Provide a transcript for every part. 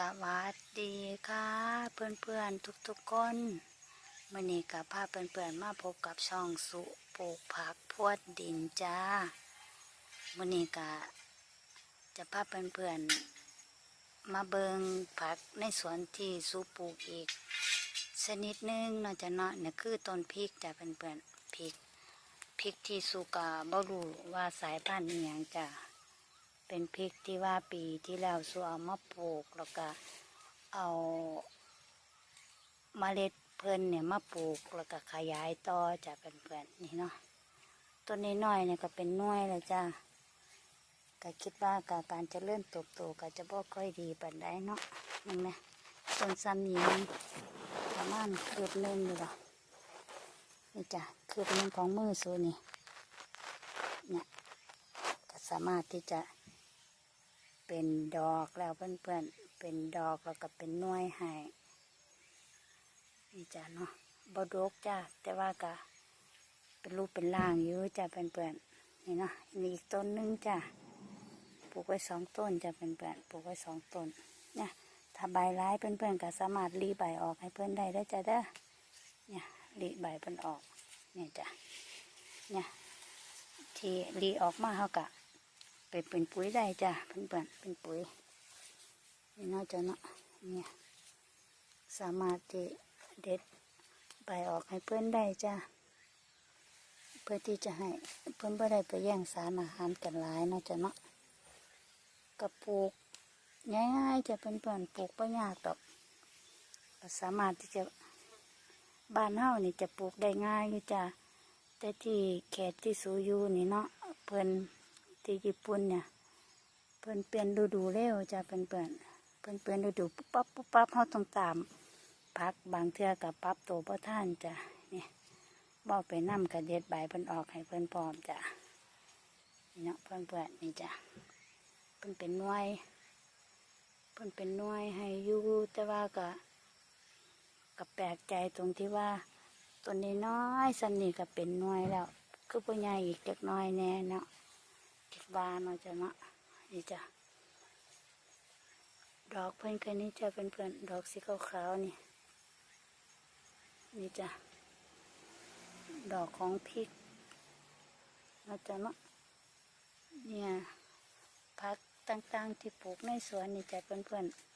สวัสดีค่ะเพื่อนๆทุกๆคนมื่อนี้กับพาเพื่อนๆมาพบกับช่องสุปลูกผักพวดดินจ้ามื่อนี้กับจะพาเพื่อนๆมาเบิงผักในสวนที่สุปลูกอีก ชนิดหนึงเนาะจะเนาะเนี่ยคือต้นพริกจ้ะเพื่อนๆพริกพริกที่สุกาบ่รู้ว่าสายพันธุ์อหย่างจ้ะ เป็นพริกที่ว่าปีที่แล้วสูเอามาปลูกแล้วก็เอาเมล็ดเพิ่อนเนี่ยมาปลูกแล้วก็ขยายต่อจากเพื่อนๆนี่เนาะต้นน้อยๆเนี่ยก็เป็นน้วยแล้วจ้าก็คิดว่ากการจะเริ่มโตโตก็จะบ่ค่อยดีปานใดเนาะนั่นไหมต้นซ้ำนี้มันประมาณคืบหนึงอยู่หรอนี่จ้ะคืบหนึงของมือสูนี่เนี่ยก็สามารถที่จะ เป็นดอกแล้วเพื่อนๆ เป็นดอกแล้วก็เป็นน่วยให้นี่จ้ะเนาะบดกจ้าแต่ว่าก็เป็นรูปเป็นร่างอยู่จ้ะเพื่อนๆนี่เนาะมีอีกต้นหนึงจ้ะปลูกไว้สองต้นจ้ะเพื่อนๆปลูกไว้สองต้นเนี่ยถ้าใบร้ายเพื่อนๆก็สามารถรีใบออกให้เพื่อนได้ได้จ้ะเด้อเนี่ยรีใบเพื่อนออกเนี่ยจ้ะเนี่ยที่รีออกมาเขากะ ไปเป็นปุ๋ยได้จ้ะเพื่อนๆเป็นปุ๋ยนี่น่าจะเนาะเนี่ยสามารถที่เด็ดใบออกให้เพื่อนได้จ้ะเพื่อที่จะให้เพื่อนไม่ได้ไปแย่งสารอาหารกันหลายเนาจะเนาะกระปลูกง่ายๆจะเป็นเพื่อนปลูกไม่ยากดอกสามารถที่จะบ้านเฮานี่จะปลูกได้ง่ายอยู่จ้ะแต่ที่แขกที่สูอยู่นี่เนาะเพื่อน ที่ญี่ปุ่นเนี่ยเพิ่นเปลี่ยนฤดูเร็วจะเป็นเปลี่ยนเพิ่นเปลี่ยนฤดูปุ๊บปั๊บปุ๊บปั๊บเขาต้องตามพักบางเทื่อกับปรับตัวพ่ท่านจ้ะนี่บอกไปนํกระเด็ดใบเพิ่นออกให้เพิ่นพร้อมจ้ะนี่เนาะเพิ่นเปิดนี่จ้ะเพิ่นเป็นน่วยเพิ่นเป็นน่วยให้อยู่แต่ว่าก็ก็แปลกใจตรงที่ว่าต้นนี้น้อยๆสันนี่ก็เป็นน่วยแล้ว คือปัญญาอีกเล็กน้อยแน่เนาะ คิดว่าเนาะจ้ะเนาะนี่จ้ะดอกเพื่อนกันนี่จะเป็นเพื่อนดอกสีขาวๆนี่ นี่จ้ะดอกของพริกเนาะจ้ะเนาะเนี่ยพักต่างๆที่ปลูกในสวนนี่จ้ะเพื่อนๆ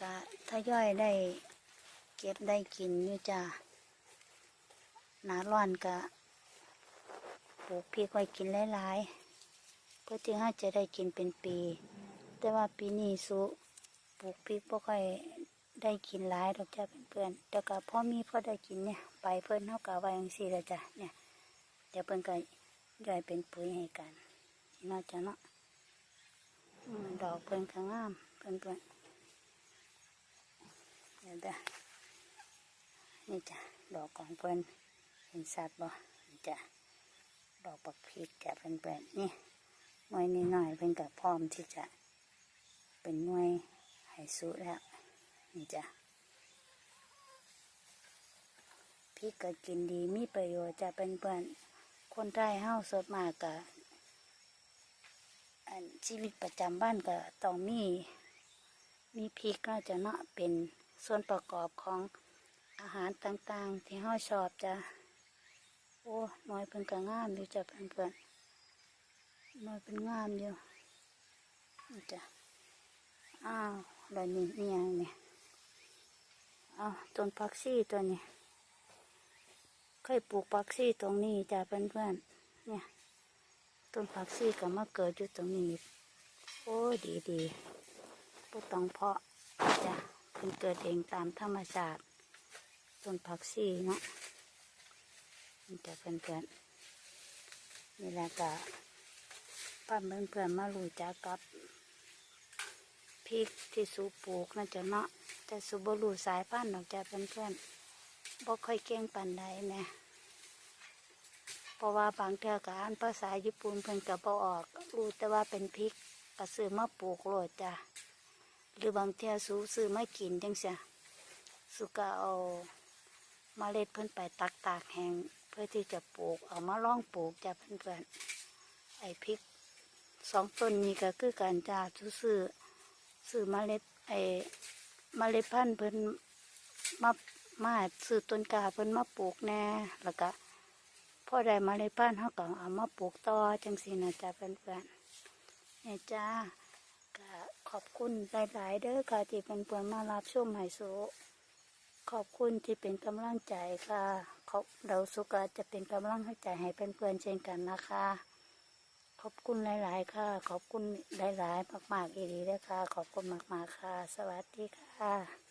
กะถ้าย่อยได้เก็บได้กินอยู่จ้ะหนาร้อนกะ ปลูกพริกไว้กินหลายๆเพื่อที่เราจะได้กินเป็นปี แต่ว่าปีนี้สุปลูกพริกบ่ค่อยได้กินหลายดอกจ้าเพื่อนๆแต่ก็พ่อมีพ่อได้กินเนี่ยไปเพิ่อนเท่ากับว่าอย่างสี่ละจ้ะเนี่ยเดี๋ยวเพิ่นก็ย่อยเป็นปุ๋ยให้กันเนาจะเนาะดอกเพิ่นก็งามเพื่อนๆเดี๋ยวเด้อนี่จ้ะดอกของเพิ่นเห็นสัตว์บ่จ้ะ ดอกปักพริกจะเป็นแบบนี่หน่วยนิดหน่อยเป็นกับพร้อมที่จะเป็นหน่วยไห้สุแล้วนี่จ้ะพริกก็กินดีมีประโยชน์จะเป็นเพื่อนคนไทยเฮาสดมากกับอันชีวิตประจำบ้านก็ต้องมี มีพริกก็จะเนาะเป็นส่วนประกอบของอาหารต่างๆ ที่เฮาชอบจะ โอ้น้อยเป็นก็งามอยู่จ้ะเพื่อนๆน้อยเป็นงามอยู่จ้ะอ้าวแล้วนี่นี่ยังเนี่ยอ้าวต้นผักชีตัวนี้เคยปลูกผักชีตรงนี้จ้ะเพื่อนๆเนี่ยต้นผักชีก็มาเกิดอยู่ตรงนี้โอ้ดีดีๆบ่ต้องเพาะจ้ะเป็นเกิดเองตามธรรมชาติต้นผักชีเนาะ จะเพื่อนเพื่อนๆนี่แหละก็ป้าเพื่อนเพื่อนๆมารู้จักกับพริกที่สูปลูกน่าจะเนาะแต่สูบรูสายพันธุ์ออกจากเพื่อนเพื่อนๆบ่ค่อยเก่งปานใดแหม่เพราะว่าบางเทื่อก็อ่านภาษาญี่ปุ่นเพิ่นก็บ่ออกรู้แต่ว่าเป็นพริกก็ซื้อมาปลูกโลดจ้ะหรือบางเทื่อสูซื้อมากินจังเสียสุก็เอาเมล็ดเพิ่นไปตักตากแห้ง พื่อที่จะปลูกเอามาล่องปลูกจะเพื่อนๆไอ้พริกสองต้นนี้ก็คือการจ้าซื้อซื้อเมล็ดไอ้เมล็ดพันธุ์เพิ่นมามาซื้อต้นกาเพิ่นมาปลูกแน่แล้วก็พ่อได้เมล็ดพันธุ์เฮาก็เอามาปลูกต่อจังซี่นะจ้ะเพื่อนๆเนี่ยจ้าก็ขอบคุณหลาย ๆ เด้อค่ะที่เพื่อนมารับชมให้สุขอบคุณที่เป็นกำลังใจค่ะ เขาเราสุกาจะเป็นกำลังใจให้เพื่อนๆเช่นกันนะคะ ขอบคุณหลาย ๆ ค่ะ ขอบคุณหลาย ๆ มากๆอีดีด้วยค่ะ ขอบคุณมาก ๆ ค่ะ สวัสดีค่ะ